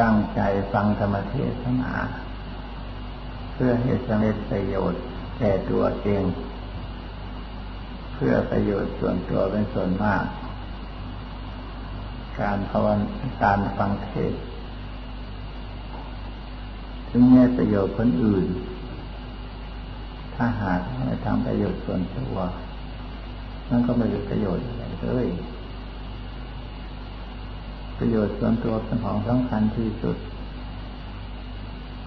ตั้งใจฟังธรรมเทศนา เพื่อให้สำเร็จประโยชน์แก่ตัวเอง เพื่อประโยชน์ส่วนตัวเป็นส่วนมาก การภาวนาการฟังเทศถึงแม้ประโยชน์คนอื่น ถ้าหากไม่ทำประโยชน์ส่วนตัวนั่นก็ไม่มีประโยชน์อะไรเลย ประโยชน์ส่วนตัวเป็นของสำคัญที่สุด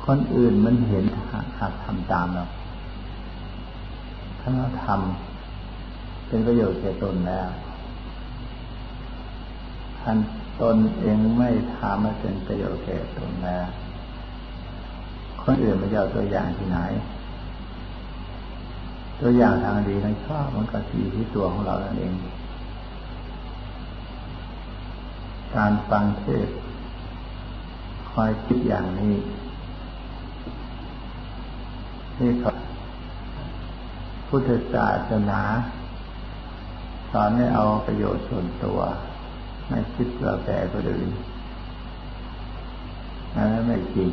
คนอื่นมันเห็นหากทำตามเราถ้าเราทำเป็นประโยชน์แก่ตนแล้วท่านตนเองไม่ทำมาเป็นประโยชน์แก่ตนแล้ว คนอื่นมันจะเอาตัวอย่างที่ไหน ตัวอย่างทางดีทางชอบมันก็สีที่ตัวของเราเอง การฟังเทศคอยคิดอย่างนี้นี่ครับพุทธศาสนาสอนให้เอาประโยชน์ส่วนตัว ไม่คิดเพื่อแก่คนอื่นนั่นไม่จริง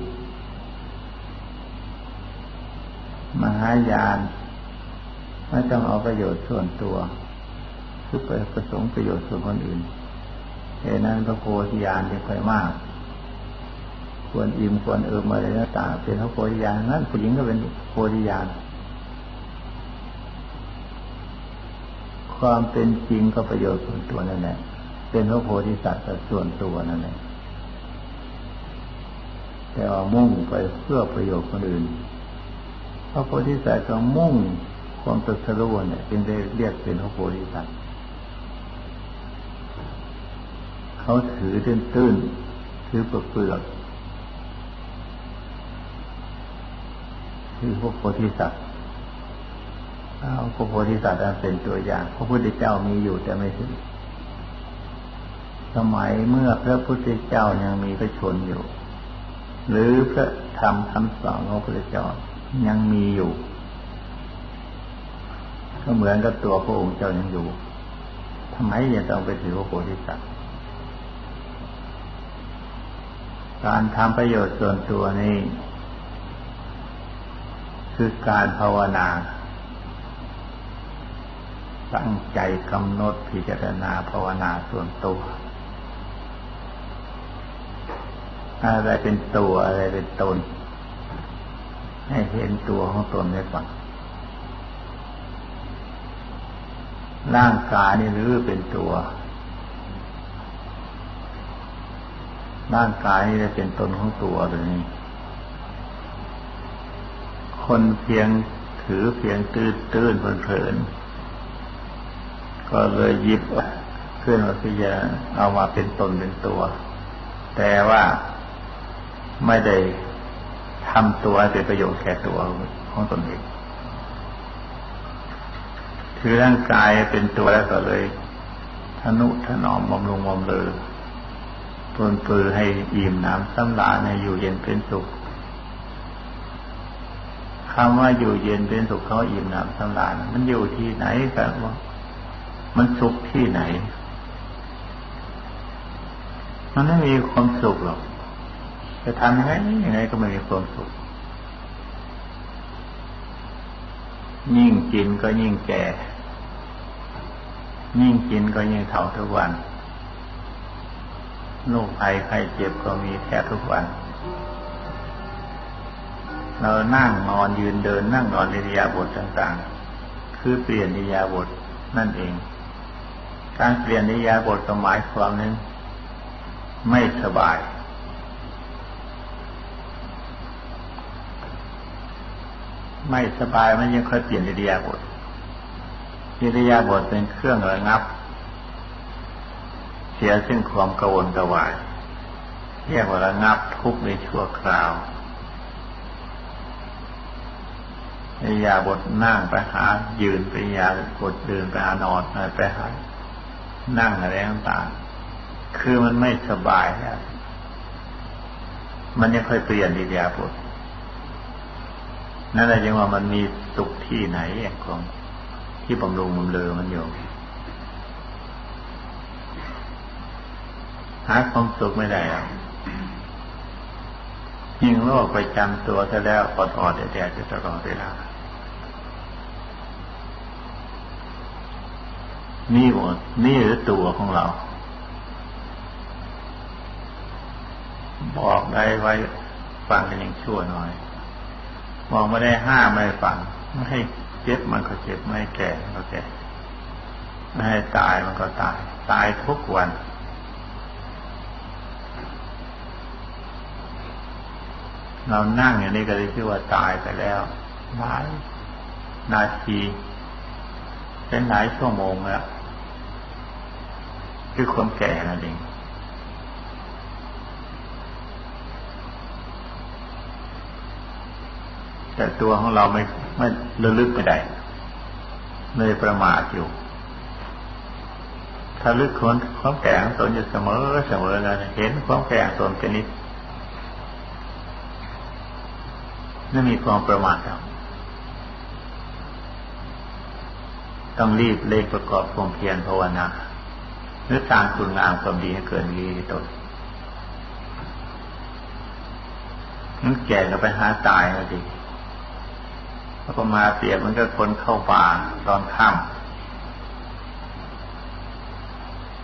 มหายานไม่ต้องเอาประโยชน์ส่วนตัวคือไปประสงค์ประโยชน์ส่วนคนอื่น เหตุนั้นพระโพธิญาณจึงค่อยมาก ควรอิ่มควรเอิมอะไรต่างเป็นพระโพธิญาณนั้นผู้หญิงก็เป็นโพธิญาณความเป็นจริงก็ประโยชน์ส่วนตัวนั่นแหละเป็นพระโพธิสัตว์ส่วนตัวนั่นแหละแต่ว่ามุ่งไปเพื่อประโยชน์คนอื่นพระโพธิสัตว์ก็มุ่งความตรัสรู้เนี่ยจึงได้เรียกเป็นพระโพธิสัตว์ เขาถือตื้นตื้นถือเปลือกคือพวกโพธิสัตว์เอาพวกโพธิสัตว์เป็นตัวอย่างพระพุทธเจ้ามีอยู่แต่ไม่ถึง สมัยเมื่อพระพุทธเจ้ายังมีพระชนอยู่ หรือพระธรรมคำสอนของพระพุทธเจ้ายังมีอยู่ก็เหมือนกับตัวพระองค์เจ้ายังอยู่ทำไมยังต้องไปถือพระโพธิสัตว์ การทำประโยชน์ส่วนตัวนี้ คือการภาวนา ตั้งใจกำหนดพิจารณาภาวนาส่วนตัว อะไรเป็นตัวอะไรเป็นตน ให้เห็นตัวของตนได้ก่อนร่างกายนี่หรือเป็นตัว ร่างกายนี่จะเป็นตนของตัวเลยนี่คนเพียงถือเพียงตื้นตื้นเพลินก็เลยหยิบขึ้นมาพิจารณาเอามาเป็นตนเป็นตัว แต่ว่าไม่ได้ทำตัวเป็นประโยชน์แก่ตัวของตนเองถือร่างกายเป็นตัวแล้วก็เลยทนุถนอมบำรุงบำเรอ ปนปือให้อิ่มน้ำสำราญให้อยู่เย็นเป็นสุขคำว่าอยู่เย็นเป็นสุขเขาอิ่มน้ำสำราญมันอยู่ที่ไหนกันว่ามันสุขที่ไหน มันไม่มีความสุขหรอกจะทำยังไงยังไงก็ไม่มีความสุข ยิ่งกินก็ยิ่งแก่ ยิ่งกินก็ยิ่งเฒ่าทุกวัน โรคภัยไข้เจ็บก็มีแทบทุกวัน เรานั่งนอนยืนเดินนั่งนอนในริยาบทต่างๆ คือเปลี่ยนนิยาบทนั่นเอง การเปลี่ยนนิยาบทก็หมายความนั้นไม่สบาย ไม่สบายมันยังค่อยเปลี่ยนอิริยาบถอิริยาบถเป็นเครื่องระงับ สียซึ่งความกระวนกระวายเรียกว่าระงับทุกข์ในชั่วคราวในยาบทนั่งไปหา ยืนไปยาบทเดินไปหานอนไปหา นั่งอะไรต่างๆคือมันไม่สบายแล้วมันยังค่อยเปลี่ยนอิยาบทนั่นแหละจึงว่ามันมีสุขที่ไหนของที่บำรุงบำเรอมันอยู่ หาความสุขไม่ได้หรอกยิ่งโรคไปจำตัวซะแล้วอดอดแดดจะตลอดเวลานี่หมดนี่หรือตัวของเรา บอกได้ไว้ฟังกันยังชั่วหน่อยบอกไม่ได้ห้ามไม่ฟังไม่ให้เจ็บมันก็เจ็บไม่ให้แก่มันก็แก่ไม่ให้ตายมันก็ตาย ตายทุกวัน เรานั่งอย่างนี้ก็ได้ชื่อว่าตายไปแล้วหลายนาทีเป็นหลายชั่วโมงแล้วคือความแก่นั่นเองแต่ตัวของเราไม่ไม่ระลึกไม่ได้เลยประมาทอยู่ ถ้าลึกคนความแก่ของตนอยู่เสมอเสมอเลยเห็นความแก่ของตนเป็นนิด ไม่มีความประมาทแล้วต้องรีบเล่ประกอบความเพียรภาวนาหรือสร้างคุณงามความดีให้เกิดมีตนนั้นแก่ก็ไปหาตายแล้วดิแล้วก็มาเปรียบมันก็คนเข้าป่าตอนค่ำ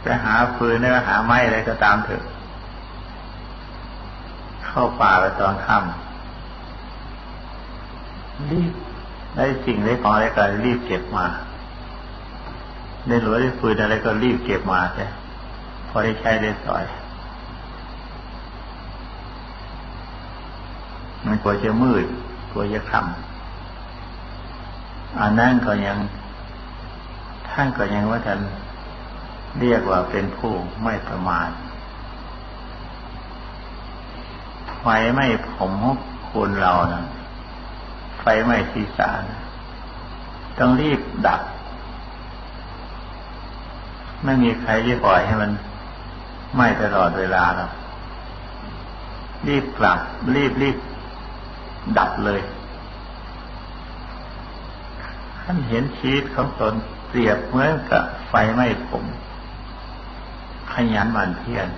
ไปหาฟืนหรือหาไม้อะไรก็ตามเถอะ เข้าป่าไปตอนค่ำ รีบได้สิ่งได้ของอะไรก็รีบเก็บมาได้หลวได้ฟืนอะไรก็รีบเก็บมาใช่พอได้ใช้ได้สอย มันกลัวจะมืดกลัวจะค่ำอันนั้นก็ยังท่านก็ยังว่าท่านเรียกว่าเป็นผู้ไม่ประมาทไฟไม่ผมคุณเรานะ ฟไหม่ศีรษะต้องรีบดับ ไม่มีใครที่ปล่อยให้มันไหม้ตลอดเวลาหรอกรีบกลับ รีบรีบดับเลยท่านเห็นชีวิตของตนเปรียบเหมือนกับไฟไหม้ผม ขยันหมั่นเพียร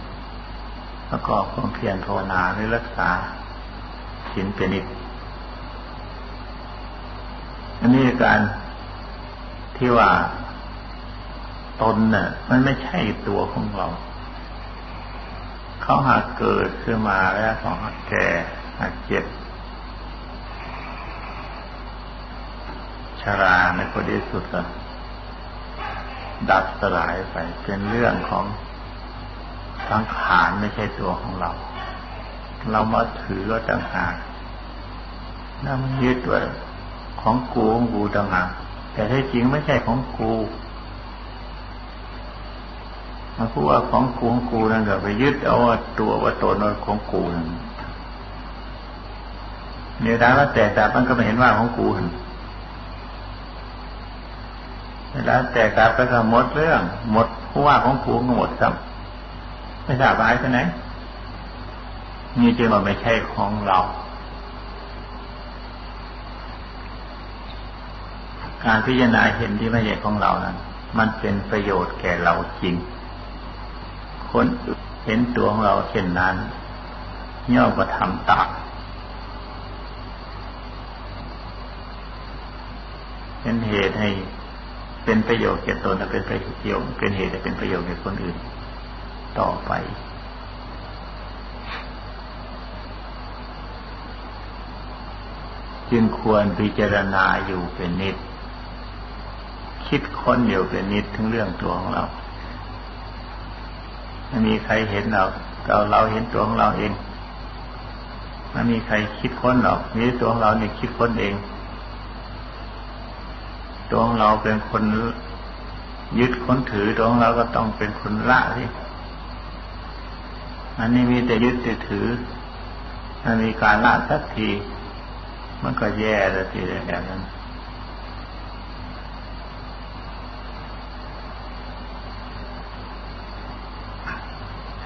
แล้วก็ความเพียรภาวนาหรือรักษาศีลเป็นนิด อันนี้การที่ว่าตนน่ะ มันไม่ใช่ตัวของเรา เขาหากเกิดขึ้นมาแล้วของหากแก่หากเจ็บชราในคนที่สุดก็ดับสลายไปเป็นเรื่องของสังขารไม่ใช่ตัวของเรา เรามาถือว่าต่างหากนั่นยึดไว่า ของกูของกูต่างหากแต่แที่จริงไม่ใช่ของกูมันพูดว่าของกูของกูนั่นก็ไปยึดเอาว่าตัวว่าตนว่าของกูนั่นเนี่ยดาว่าแต่แต่มันก็ไม่เห็นว่าของกูเห็นเวลาแต่กลับไปก็หมดเรื่อง หมดผู้ว่าของกูก็หมดซ้ำไม่ทราบหายไปไหนนี่จึงว่าไม่ใช่ของเรา การพิจารณาเห็นที่ไม่ใช่ของเรานั้น มันเป็นประโยชน์แก่เราจริง คนเห็นตัวของเราเช่นนั้น ย่อมกระทำตามเป็นเหตุให้เป็นประโยชน์แก่ตนและเป็นประโยชน์เป็นเหตุให้เป็นประโยชน์แก่คนอื่น ต่อไปจึงควรพิจารณาอยู่เป็นนิด คิดค้นอยู่เป็นนิดถึงเรื่องตัวของเราไม่มีใครเห็นเราเราเราเห็นตัวของเราเองไม่มีใครคิดค้นหรอกมีตัวของเราเนี่ยคิดค้นเอง ตัวของเราเป็นคนยึดค้นถือตัวของเราก็ต้องเป็นคนละสิอันนี้มีแต่ยึดแต่ถือมันมีการละสักที มันก็แย่แล้วทีเดียวนั้น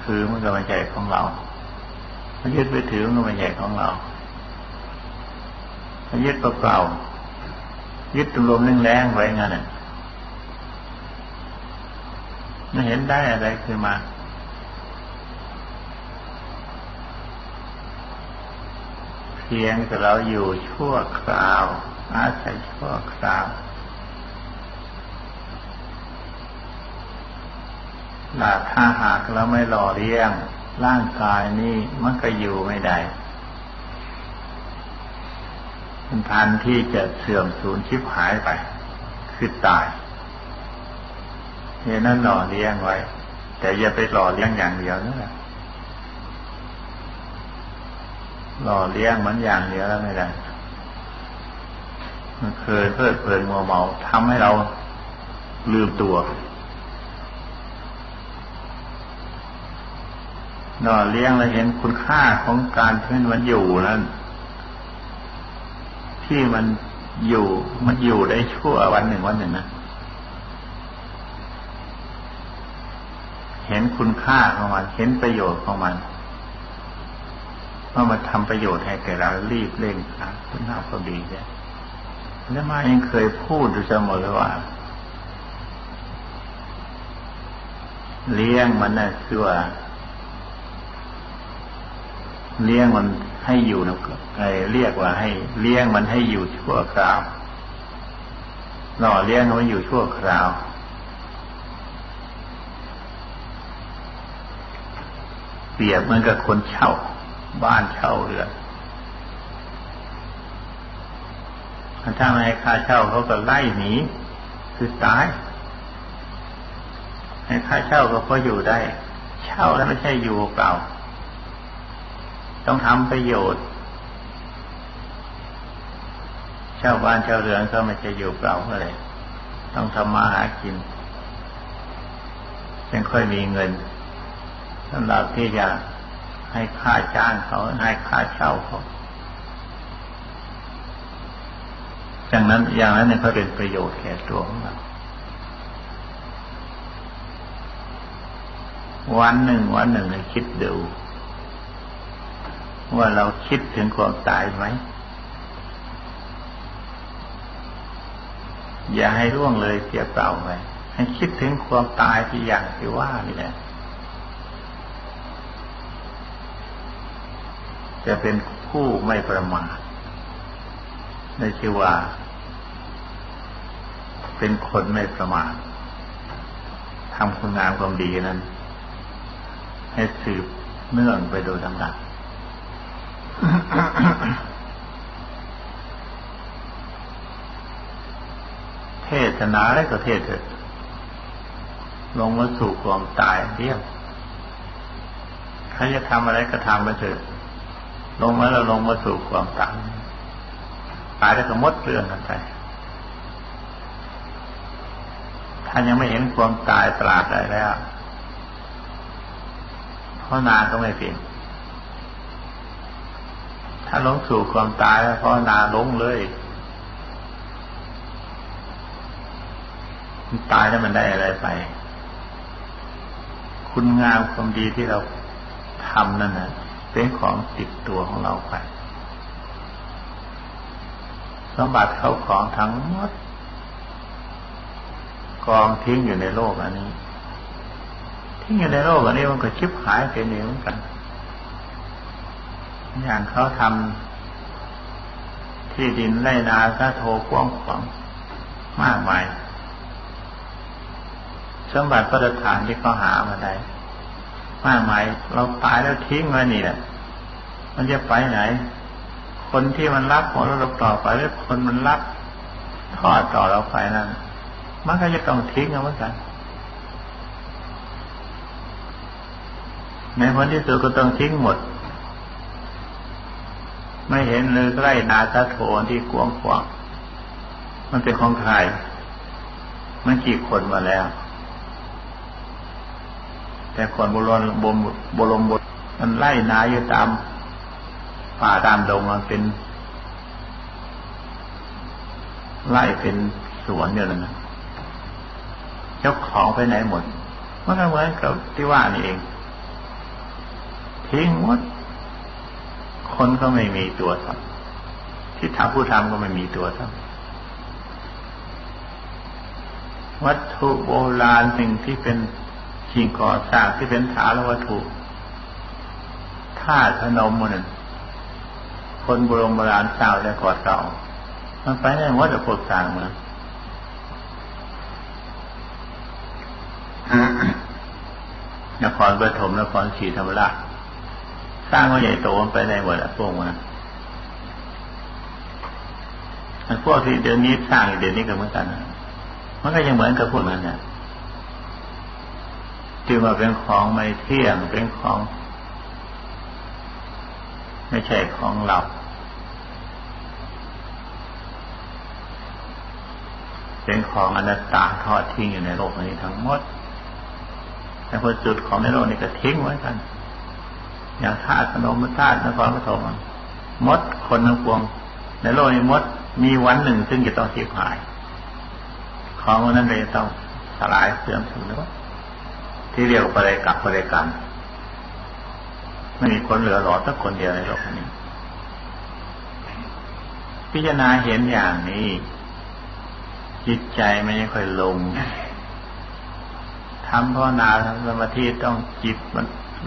ถือมันก็ไม่ใช่ของเรามันยึดไปถือมันก็ไม่ใช่ของเรามันยึดเปล่าๆยึดตลมแรงๆไว้งั้นน่ะไม่เห็นได้อะไรคือมาเพียงแต่เราอยู่ชั่วคราว อาศัยชั่วคราว ถ้าหากเราไม่หล่อเลี้ยง ร่างกายนี้มันก็อยู่ไม่ได้มันทันที่จะเสื่อมสูญชิบหายไป คือตายเนี่ยนั่นหล่อเลี้ยงไว้ แต่อย่าไปหล่อเลี้ยงอย่างเดียวนะหล่อเลี้ยงมันอย่างเดียวแล้วไม่ได้มันเคยเพลิดเพลินมัวเมาทำให้เราลืมตัว หล่อเลี้ยงแล้วเห็นคุณค่าของการที่มันอยู่นั้นที่มันอยู่มันอยู่ได้ชั่ววันหนึ่งวันหนึ่งนะเห็นคุณค่าของมัน เห็นประโยชน์ของมันว่ามันทำประโยชน์ให้แก่เรารีบเร่งครับคุณน่าพอดีเนี่ยแล้วมายังเคยพูดอยู่เสมอว่า เลี้ยงมันนะ่ะคือว่า เลี้ยงมันให้อยู่นะไอเรียกว่าให้ เลี้ยงมันให้อยู่ชั่วคราวหล่อเลี้ยงมันอยู่ชั่วคราว เปรียบเหมือนกับคนเช่า บ้านเช่าเรือนถ้าไม่ให้ค่าเช่าเขาก็ไล่หนีคือตายให้ค่าเช่าก็พออยู่ได้ เช่าแล้วไม่ใช่อยู่เปล่า ต้องทำประโยชน์ชาวบ้านชาวเรือนก็ไม่จะอยู่เปล่าเลยต้องทำมาหากินยังค่อยมีเงินสำหรับที่จะให้ค่าจ้างเขาให้ค่าเช่าเขาดังนั้นอย่างนั้นเนี่ยเขาเป็นประโยชน์แก่ตัวของเราวันหนึ่งวันหนึ่งเลยคิดดู ว่าเราคิดถึงความตายไหม อย่าให้ร่วงเลยเสียเปล่าไปให้คิดถึงความตายที่อย่างที่ว่านี่แหละจะเป็นผู้ไม่ประมาทในชื่อว่า เป็นคนไม่ประมาททำคุณงามความดีนั้น ให้สืบเนื่องไปโดยลำดับ เทศนาอะไรก็เทศเถิดลงมาสู่ความตายเดียวใครจะทำอะไรก็ทำไปเถิดลงมาแล้วลงมาสู่ความตายตายแล้วก็มดเรื่องกันไปถ้านยังไม่เห็นความตายตราดได้แล้วเพราะนานก็ไม่เปลี่ยน ถ้าลงสู่ความตายแล้วภาวนาลงเลยตายแล้วมันได้อะไรไป คุณงามความดีที่เราทำนั่นนะเป็นของติดตัวของเราไปสมบัติเขาของทั้งหมด กองทิ้งอยู่ในโลกอันนี้ทิ้งอยู่ในโลกอันนี้มันก็ชิบหายไปเองเหมือนกัน อย่างเขาทำที่ดินไร่นาซาโทกว้างขวางมากมายสมบัติประฐานที่เขาหามาได้มากมายเราตายแล้วทิ้งไว้นี่แหละมันจะไปไหน คนที่มันรับของเราต่อไปแล้วคนมันรับทอดต่อเราไปนั่นมันก็จะต้องทิ้งเอาเหมือนกัน ในผลที่สุดก็ต้องทิ้งหมด ไม่เห็นเลยไร่นาตาโถนที่กว้างขวางมันเป็นของใครมันกี่คนมาแล้ว แต่คนบุรนบมบรมบทมันไล่นาอยู่ตามป่าตามดงมันเป็น ไล่เป็นสวนเดียวนั้นเจ้าของไปไหนหมดมันก็เหมือนกับที่ว่านี่เอง ทิ้งหมด คนก็ไม่มีตัวทำที่ทำผู้ทำก็ไม่มีตัวทำวัตถุโบราณสิ่งที่เป็นสิ่งก่อสร้างที่เป็นฐานวัตถุท่าพนมมันคนโบราณโบราณสร้างแล้วกอดเก่ามันไปได้หมดแต่พวกสร้างมาอนครปฐมนครศรีธรรมราช สร้างมาใหญ่โตมันไปได้หมดอะพวกมันอันพวกที่เดี๋ยวนี้สร้างเดี๋ยวนี้ก็เหมือนกันมันก็ยังเหมือนกับพวกนั้นนะจึงว่าเป็นของไม่เที่ยงเป็นของ ไม่ใช่ของเราเป็นของอนัตตาทอดทิ้งอยู่ในโลกนี้ทั้งหมดแต่พอจุดของในโลกนี้ก็ทิ้งไว้กัน อย่างธาตุนมธาตุนครปฐมมดคนทั้งปวง ในโลกนี้มดมีวันหนึ่งซึ่งจะต้องเสียหาย ของนั้นเลยต้องสลายเสื่อมถึงแล้วที่เรียกปริกับปริกันไม่มีคนเหลือหลอสักคนเดียวในโลกนี้ พิจารณาเห็นอย่างนี้ จิตใจไม่ค่อยลงทำภาวนาทำสมาธิต้องจิตมัน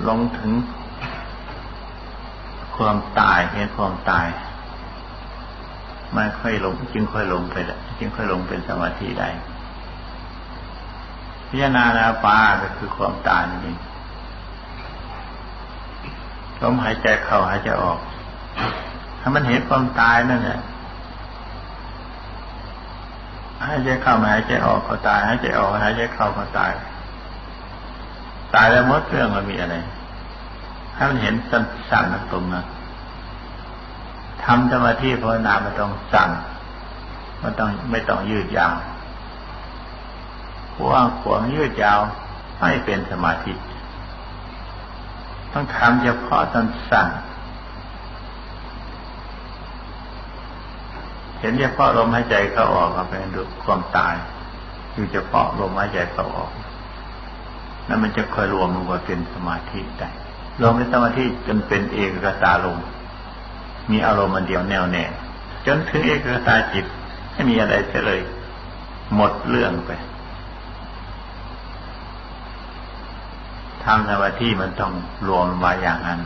ลงถึง ความตายเห็นความตายไม่ค่อยลง จึงค่อยลงไปจึงค่อยลงเป็นสมาธิได้พิจารณานาปาก็คือความตายนี่ลมหายใจเข้าหายใจออก ถ้ามันเห็นความตายนั่นแหละหายใจเข้ามาหายใจออกก็ตายหายใจออกหายใจเข้าก็ตาย ตายแล้วมดเรื่องมันมีอะไร ให้มันเห็นสั้นๆตรงนั้นทำสมาธิภาวนามันต้องสั้นมันต้องไม่ต้องยืดยาวว่างขวางยืดยาวไม่เป็นสมาธิ ต้องทำเฉพาะตอนสั้นๆเห็นเฉพาะลมหายใจเข้าออกเป็นดูความตายอยู่เฉพาะลมหายใจเข้าออกนั่นมันจะค่อยรวมลงมาเป็นสมาธิได้ รวมเป็นสมาธิจนเป็นเอกตาลมมีอารมณ์มันเดียวแน่วแน่จนถึงเอกตาจิตไม่มีอะไรเลย หมดเรื่องไปทำสมาธิมันต้องรวมมาอย่างนั้น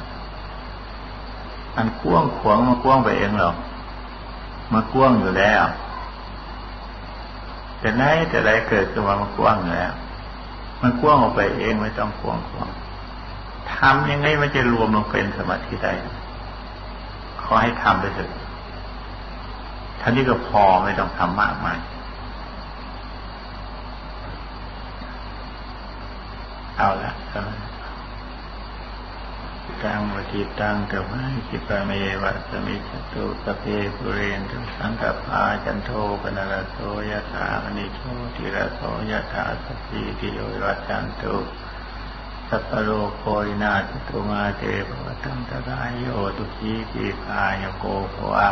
มันกว้างขวงมันกว้างไปเองหรอกมากว้างอยู่แล้วแต่ไหนแต่ไรเกิดขึ้นมามันกว้างแล้ว มันกว้างออกไปเองไม่ต้องกว้างกว้าง ทำยังไงมันจะรวมลงเป็นสมาธิได้ ขอให้ทำไปเถอะท่านี้ก็พอไม่ต้องทำมากมายเอาละตังวจิตังกวายจิปะเมวะสมิจตุสเพปุเรนตุสังกปาจันโทปนรโสยะถามณิโชติระโสยะถาสติติโยวัจันตุ สัพโลโควินาจตุมาเตภวตังตรายโยตุขีปีพายโกภวะ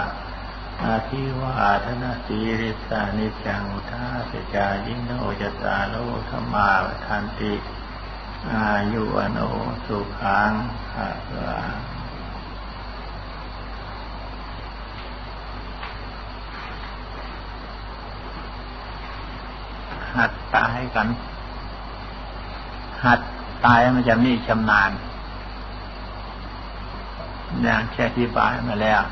อาทิวาธนาสีริสานิจังอุทาสจายิโนจตาโลธรรมาทันติ อายุอโนสุขังภะลังหัดตายกัน หัด ตายมันจะมีชำนาญอย่างแค่ที่บายมาแล้ว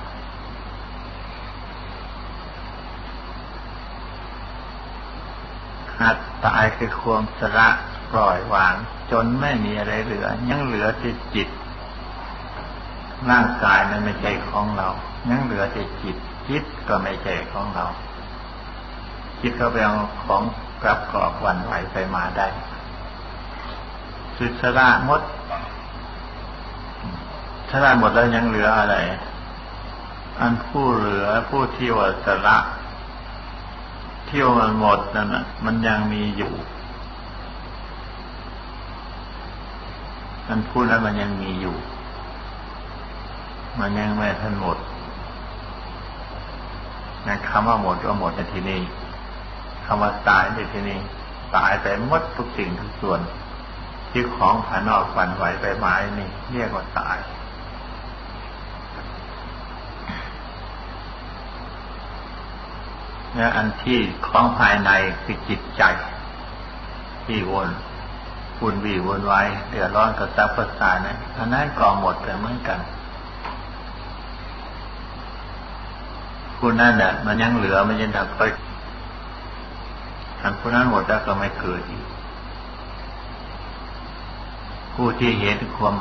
หัดตายคือความสละปล่อยวาง จนไม่มีอะไรเหลือ ยังเหลือแต่จิต ร่างกายนั้นไม่ใช่ของเรา ยังเหลือแต่จิต จิตก็ไม่ใช่ของเรา จิตก็ไปเอาของกลับกรอบวันไหวไปมาได้ สุดสละหมดสละหมดแล้วยังเหลืออะไร อันผู้เหลือผู้ที่ว่าสละเที่ยวมันหมดนั่นน่ะมันยังมีอยู่มันพูดแล้วมันยังมีอยู่ มันยังไม่ทันหมดนะคำว่าหมดก็หมดในที่นี้คำว่าตายในที่นี้ตายไปหมดทุกสิ่งทุกส่วน ที่ของภายนอกฝันไหวไปไม้นี่เรียกว่าตายเนี่ยอันที่ของภายในคือจิตใจ ที่วนวุ่นวีวุ่นวายเดือดร้อนกับซับกระสายนะอันนั้นก็หมดไปเหมือนกันผู้นั้นน่ะมันยังเหลือมันยังดับไปทันผู้นั้นหมดแล้วก็ไม่เกิดอีก ผู้ที่เห็นความ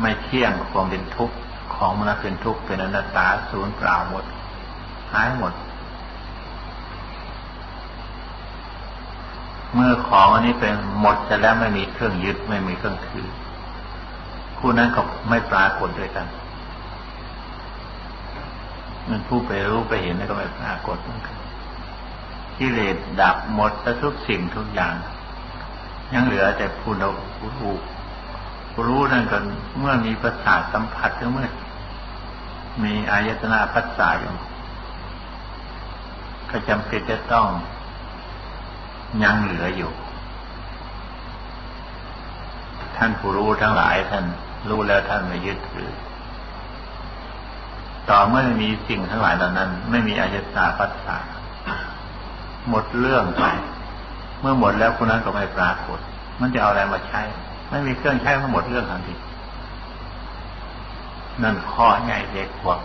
ไม่เที่ยงความเป็นทุกข์ของมันเป็นทุกข์เป็นอนัตตาศูนย์เปล่าหมดหายหมด เมื่อของอันนี้เป็นหมดจะแล้วไม่มีเครื่องยึดไม่มีเครื่องถือผู้นั้นก็ไม่ปรากฏด้วยกันมันผู้ไปรู้ไปเห็นก็ไม่ปรากฏเหมือนกันกิเลสดับหมดทุกสิ่งทุกอย่าง ยังเหลือแต่ผู้รู้ผู้รู้ผู้รู้นั่นก็เมื่อมีประสาทสัมผัสก็เมื่อมีอายตนาพัสสาอยู่ก็จำเป็นจะต้องยังเหลืออยู่ ท่านผู้รู้ทั้งหลายท่านรู้แล้วท่านไม่ยึดถือต่อเมื่อมีสิ่งทั้งหลายเหล่านั้น ไม่มีอายตนาพัสสาหมดเรื่องไป เมื่อหมดแล้วคนนั้นก็ไม่ปรากฏ มันจะเอาอะไรมาใช้ ไม่มีเครื่องใช้ก็หมดเรื่องทันทีนั่นข้อใหญ่เด็กกว่า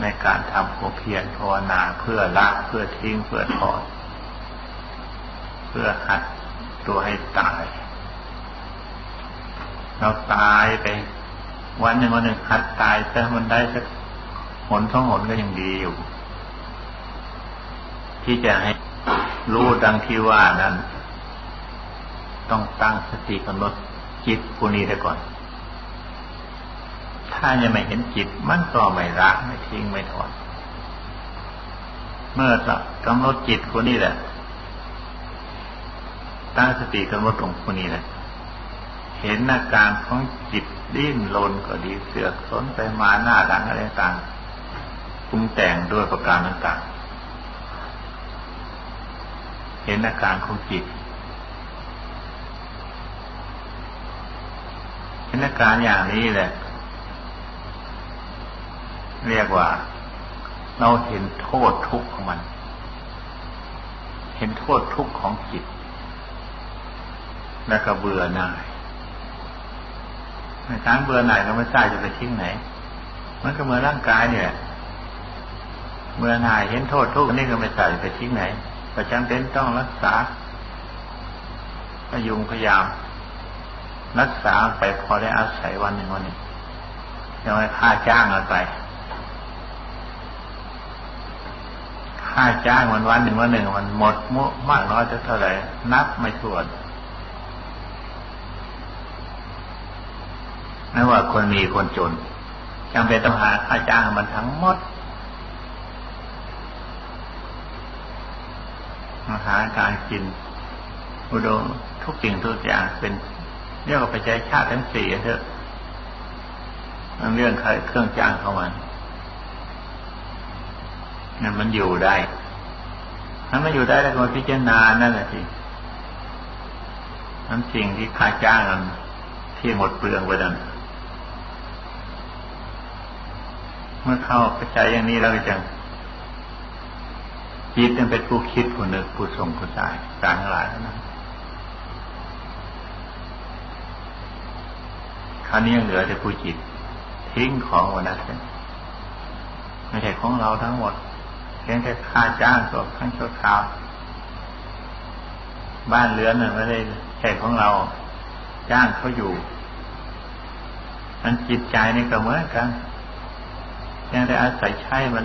ในการทำความเพียรภาวนาเพื่อละเพื่อทิ้งเพื่อถอดเพื่อหัดตัวให้ตาย เราตายไป วันหนึ่งวันหนึ่งหัดตายแต่มันได้สักหนท้องหนก็ยังดีอยู่ ที่จะให้ รู้ดังที่ว่านั้น ต้องตั้งสติกำหนดจิตผู้นี้ได้ก่อน ถ้ายังไม่เห็นจิตมันก็ไม่ละไม่ทิ้งไม่ถอนเมื่อกำหนดจิตคนนี้แหละ ตั้งสติกำหนดตรงคนนี้แหละ เห็นอาการของจิตดิ้นรนก็ดีเสือกสนไปมาหน้าหลังอะไรต่างปรุงแต่งด้วยประการต่างๆ เห็นอาการของจิตเห็นอาการอย่างนี้แหละ เรียกว่า เราเห็นโทษทุกข์ของมัน เห็นโทษทุกข์ของจิต แล้วก็เบื่อหน่ายในการเบื่อหน่ายเราไม่ทราบจะไปทิ้งไหน มันก็เหมือนร่างกายเนี่ยเบื่อหน่ายเห็นโทษทุกข์นี่ก็ไม่ทราบจะไปทิ้งไหน ประจำเป็นต้องรักษาพยุงพยายามรักษาไปพอได้อาศัยวันหนึ่งวันหนึ่งยังไม่ค่าจ้างเราไปค่าจ้างวันวันหนึ่งวันหนึ่งมันหมดมุมากน้อยจะเท่าไหร่นับไม่ถ้วนไม่ว่าคนมีคนจนจำเป็นต้องหาค่าจ้างมันทั้งหมด มาหาการกิน อุดมทุกสิ่งทุกอย่างเป็นเรียกว่าไปใช้ชาติทั้งสี่เถอะมันเรื่องเครื่องจ้างเขามันนั่นมันอยู่ได้ ถ้ามันอยู่ได้แล้วก็พิจารณานั่นแหละสินั้นสิ่งที่ค่าจ้างมันที่หมดเปลืองไปนั้นเมื่อเข้าปใจจัยอย่างนี้แล้วจะ จิตมันเป็นผู้คิดผู้นึกผู้ทรงผู้สายการทั้งหลายนะคราวนี้ยังเหลือแต่ผู้จิต ทิ้งของวันนั้นไม่ใช่ของเราทั้งหมดพียงแค่ค่าจ้างตัวขั้นชั่วคราวบ้านเรือนน่ะไม่ได้ใช่ของเราจ้างเขาอยู่มันจิตใจนี่ก็เหมือนกันยังได้อาศัยใช้มัน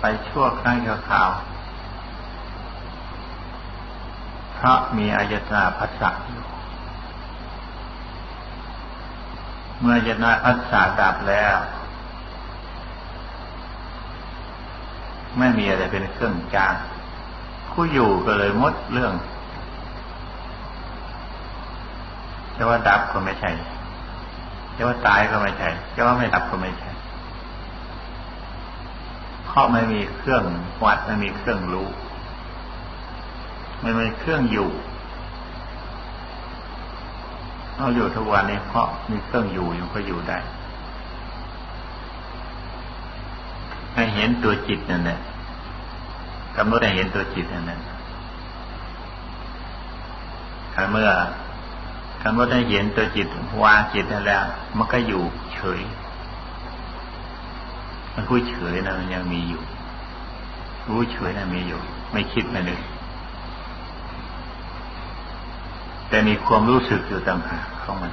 ไปชั่วครั้งชั่วคราว เพราะมีอายตนาพัสสะอยู่ เมื่ออายตนาพัสสะดับแล้ว ไม่มีอะไรเป็นเครื่องจางผู้อยู่ก็เลยมดเรื่องจะว่าดับก็ไม่ใช่จะว่าตายก็ไม่ใช่จะว่าไม่ดับก็ไม่ใช่เพราะไม่มีเครื่องวัดไม่มีเครื่องรู้ ม่มีเครื่องอยู่ เราอยู่ทุกวันนี้เพราะมีเครื่องอยู่ยู่ก็อยู่ได้ให้เห็นตัวจิตนั่นแหละกำหนดให้เห็นตัวจิตนั่นแหละถ้าเมื่อกำหนดให้เห็นตัวจิตวางจิตนั่นแล้ว มันก็อยู่เฉย มันรู้เฉยนะมันยังมีอยู่ รู้เฉยนะมีอยู่ ไม่คิดไม่นึก แต่มีความรู้สึกอยู่ต่างหากของมัน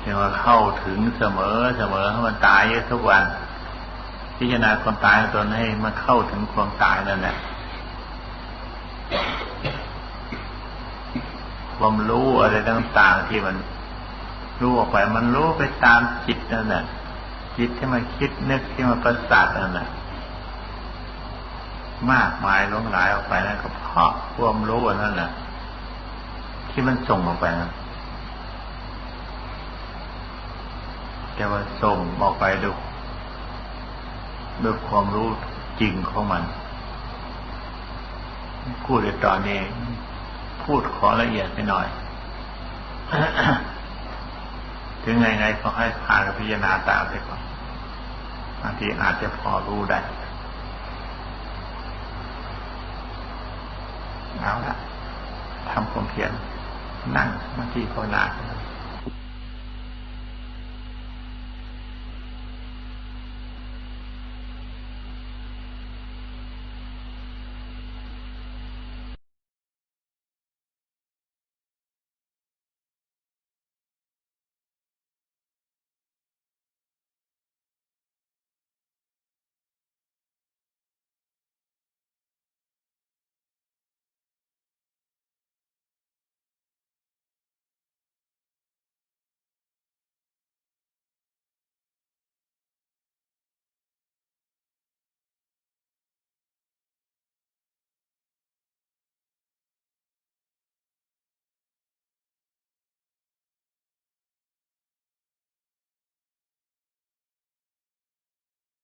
เรียกว่าเข้าถึงเสมอเสมอให้มันตายเยอะทุกวัน พิจารณาความตายตนให้มันเข้าถึงความตายนั่นแหละความรู้อะไรต่างๆที่มันรู้ออกไป มันรู้ไปตามจิตนั่นแหละจิตที่มันคิดนึกที่มันประสาทนั่นแหละ มากมายล้งหลายออกไปนั่นก็เพราะความรู้นั่นแหละที่มันส่งออกไปนะแต่ว่าส่งออกไปด้วยด้วยความรู้จริงของมันพูดในตอนนี้ พูดขอละเอียดไปหน่อย ถึงไงไงก็ให้ผ่าพิจารณาตามไปก่อนบางทีอาจจะพอรู้ได้ เอาละทำความเพียรนั่งบางทีภาวนา